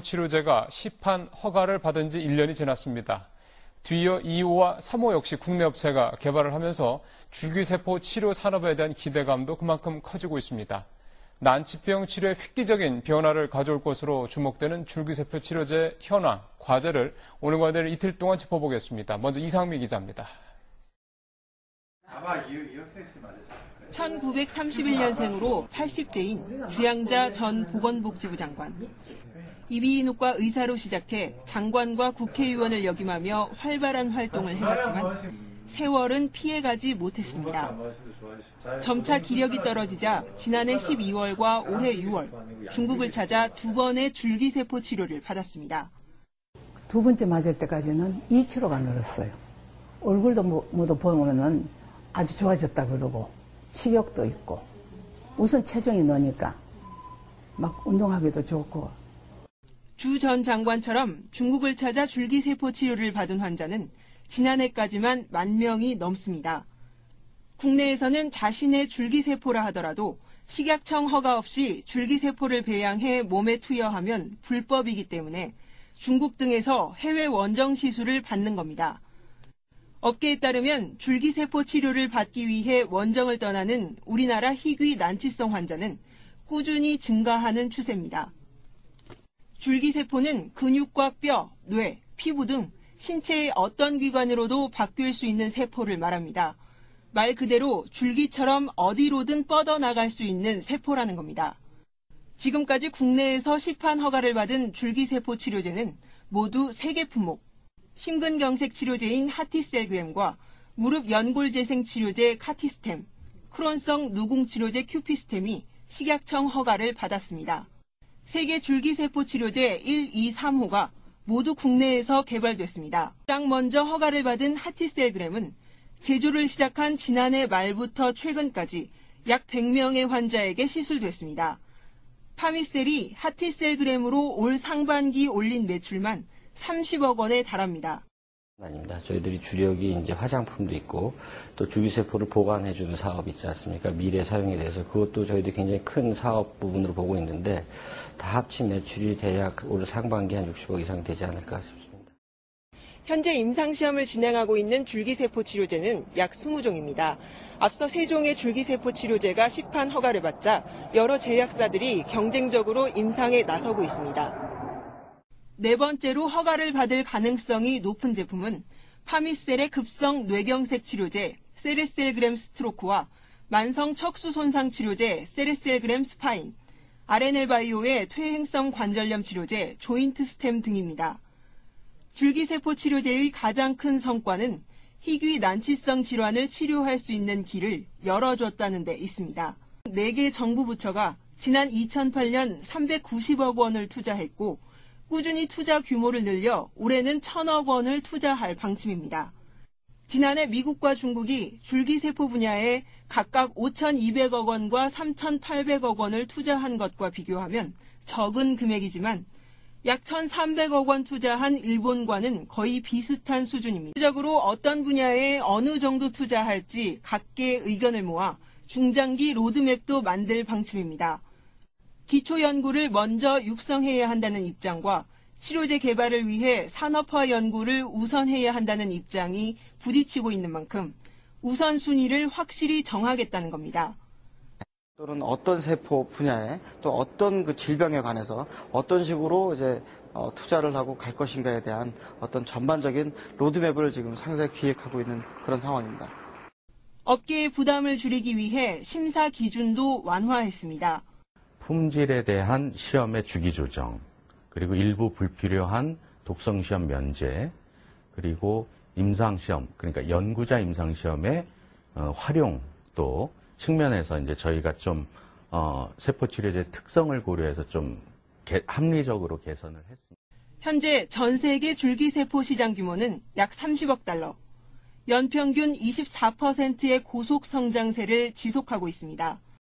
치료제가 시판 허가를 받은 지 1년이 지났습니다. 뒤이어 2호와 3호 역시 국내 업체가 개발을 하면서 줄기세포 치료 산업에 대한 기대감도 그만큼 커지고 있습니다. 난치병 치료에 획기적인 변화를 가져올 것으로 주목되는 줄기세포 치료제 현황, 과제를 오늘과 내일 이틀 동안 짚어보겠습니다. 먼저 이상미 기자입니다. 아마 이혁세 씨 맞으셨을 거예요. 1931년생으로 80대인 주양자 전 보건복지부 장관. 이비인후과 의사로 시작해 장관과 국회의원을 역임하며 활발한 활동을 해왔지만 세월은 피해가지 못했습니다. 점차 기력이 떨어지자 지난해 12월과 올해 6월 중국을 찾아 두 번의 줄기세포 치료를 받았습니다. 두 번째 맞을 때까지는 2kg가 늘었어요. 얼굴도 뭐- 모두 보면은 아주 좋아졌다 그러고 식욕도 있고 우선 체중이 너니까 막 운동하기도 좋고 주 전 장관처럼 중국을 찾아 줄기세포 치료를 받은 환자는 지난해까지만 만 명이 넘습니다. 국내에서는 자신의 줄기세포라 하더라도 식약청 허가 없이 줄기세포를 배양해 몸에 투여하면 불법이기 때문에 중국 등에서 해외 원정 시술을 받는 겁니다. 업계에 따르면 줄기세포 치료를 받기 위해 원정을 떠나는 우리나라 희귀 난치성 환자는 꾸준히 증가하는 추세입니다. 줄기세포는 근육과 뼈, 뇌, 피부 등 신체의 어떤 기관으로도 바뀔 수 있는 세포를 말합니다. 말 그대로 줄기처럼 어디로든 뻗어나갈 수 있는 세포라는 겁니다. 지금까지 국내에서 시판 허가를 받은 줄기세포 치료제는 모두 3개 품목, 심근경색 치료제인 하티셀그램과 무릎 연골재생 치료제 카티스템, 크론성 누궁 치료제 큐피스템이 식약청 허가를 받았습니다. 세계 줄기세포 치료제 1, 2, 3호가 모두 국내에서 개발됐습니다. 가장 먼저 허가를 받은 하티셀그램은 제조를 시작한 지난해 말부터 최근까지 약 100명의 환자에게 시술됐습니다. 파미셀이 하티셀그램으로 올 상반기 올린 매출만 30억 원에 달합니다. 아닙니다. 저희들이 주력이 이제 화장품도 있고 또 주기세포를 보관해주는 사업 있지 않습니까? 미래 사용에 대해서 그것도 저희들이 굉장히 큰 사업 부분으로 보고 있는데 다 합친 매출이 대략 올 상반기 한 60억 이상 되지 않을까 싶습니다. 현재 임상시험을 진행하고 있는 줄기세포 치료제는 약 20종입니다. 앞서 3종의 줄기세포 치료제가 시판 허가를 받자 여러 제약사들이 경쟁적으로 임상에 나서고 있습니다. 네 번째로 허가를 받을 가능성이 높은 제품은 파미셀의 급성 뇌경색 치료제 세레셀그램 스트로크와 만성 척수 손상 치료제 세레셀그램 스파인, RNL바이오의 퇴행성 관절염 치료제 조인트 스템 등입니다. 줄기세포 치료제의 가장 큰 성과는 희귀 난치성 질환을 치료할 수 있는 길을 열어줬다는 데 있습니다. 4개 정부 부처가 지난 2008년 390억 원을 투자했고 꾸준히 투자 규모를 늘려 올해는 1000억 원을 투자할 방침입니다. 지난해 미국과 중국이 줄기세포 분야에 각각 5,200억 원과 3,800억 원을 투자한 것과 비교하면 적은 금액이지만 약 1,300억 원 투자한 일본과는 거의 비슷한 수준입니다. 구체적으로 어떤 분야에 어느 정도 투자할지 각계의 의견을 모아 중장기 로드맵도 만들 방침입니다. 기초 연구를 먼저 육성해야 한다는 입장과 치료제 개발을 위해 산업화 연구를 우선해야 한다는 입장이 부딪히고 있는 만큼 우선순위를 확실히 정하겠다는 겁니다. 또는 어떤 세포 분야에 또 어떤 그 질병에 관해서 어떤 식으로 이제 어, 투자를 하고 갈 것인가에 대한 어떤 전반적인 로드맵을 지금 상세 기획하고 있는 그런 상황입니다. 업계의 부담을 줄이기 위해 심사 기준도 완화했습니다. 품질에 대한 시험의 주기 조정, 그리고 일부 불필요한 독성 시험 면제, 그리고 임상 시험, 그러니까 연구자 임상 시험의 어, 활용도 측면에서 이제 저희가 좀 어, 세포 치료제 특성을 고려해서 좀 개- 합리적으로 개선을 했습니다. 현재 전 세계 줄기세포 시장 규모는 약 30억 달러, 연평균 24%의 고속 성장세를 지속하고 있습니다.